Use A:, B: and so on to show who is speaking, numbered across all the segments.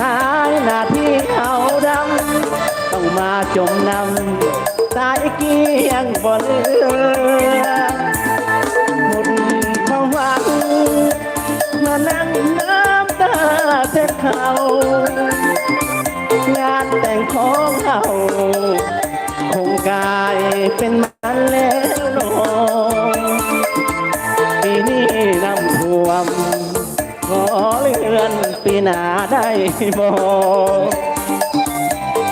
A: หายหน้าที่เขาดำต้องมาจมนำสายเกียงบนเหลือหมดความหวัง มานั่งน้ำตาเช็ดเขา นปีหน้าได้บ่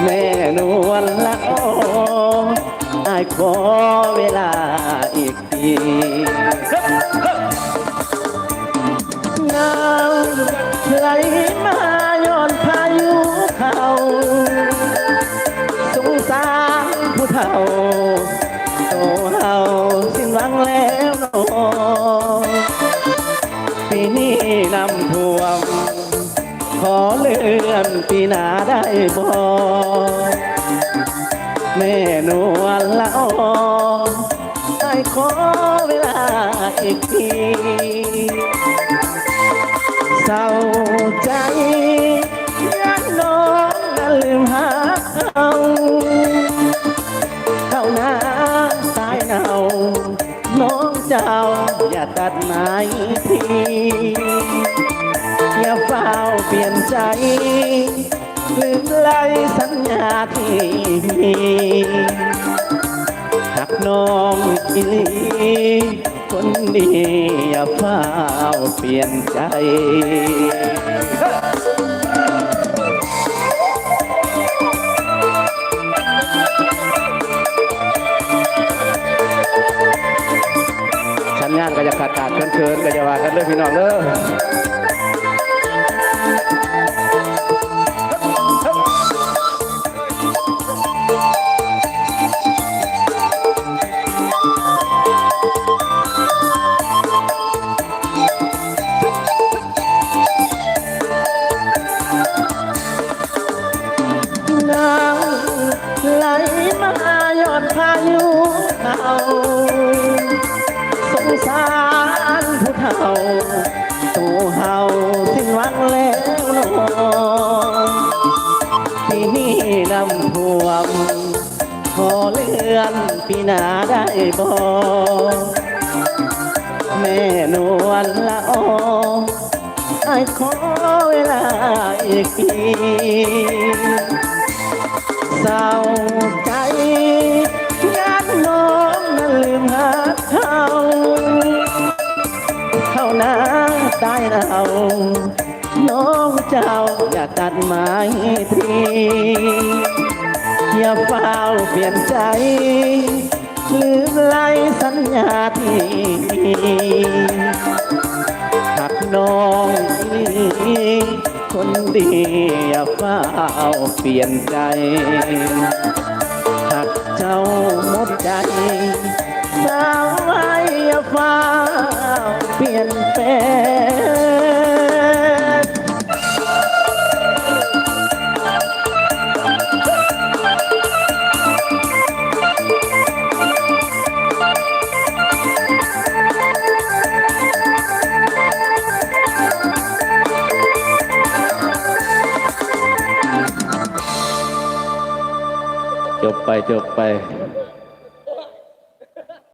A: แม่นวลละโออายขอเวลาอีกทีน้ำไหลมาย้อนพายุเขาสงสารผู้เฒ่าโตเฮาสิ้นหวังแล้วนอปีนี้น้ำท่วม อเลื่อนปีหนาได้บ่แม่นวลละออไอ้ขอเวลาอีกทีเศร้าใจยันน้องนั้นลืมหาเขาเข้าหน้าตายเนาน้องเจ้าอย่าตัดไม้ที ใจลืมไล่สัญญาที่มีหักน้องอีลีคนดีอย่าเฝ้าเปลี่ยนใจชั้นงานก็จะขาดขาดเคินเคินก็จะว่ากันเลยพี่น้องเด้อ สงสารผู้เฒ่าตัวเฮาสิ้นหวังแล้วนอปีนี้น้ำท่วมขอเลื่อนปีหน้าได้บ่แม่นวลละออไอ้ขอเวลาอีกที เข้านาตายเรา น้องเจ้าอย่าตัดไม้ทีอย่าเฝ้าเปลี่ยนใจลืมไล่สัญญาที่หักน้องอีคนดีอย่าเฝ้าเปลี่ยนใจหักเจ้าหมดใจสาว ปลี่ยนแปลงจบไปจบไป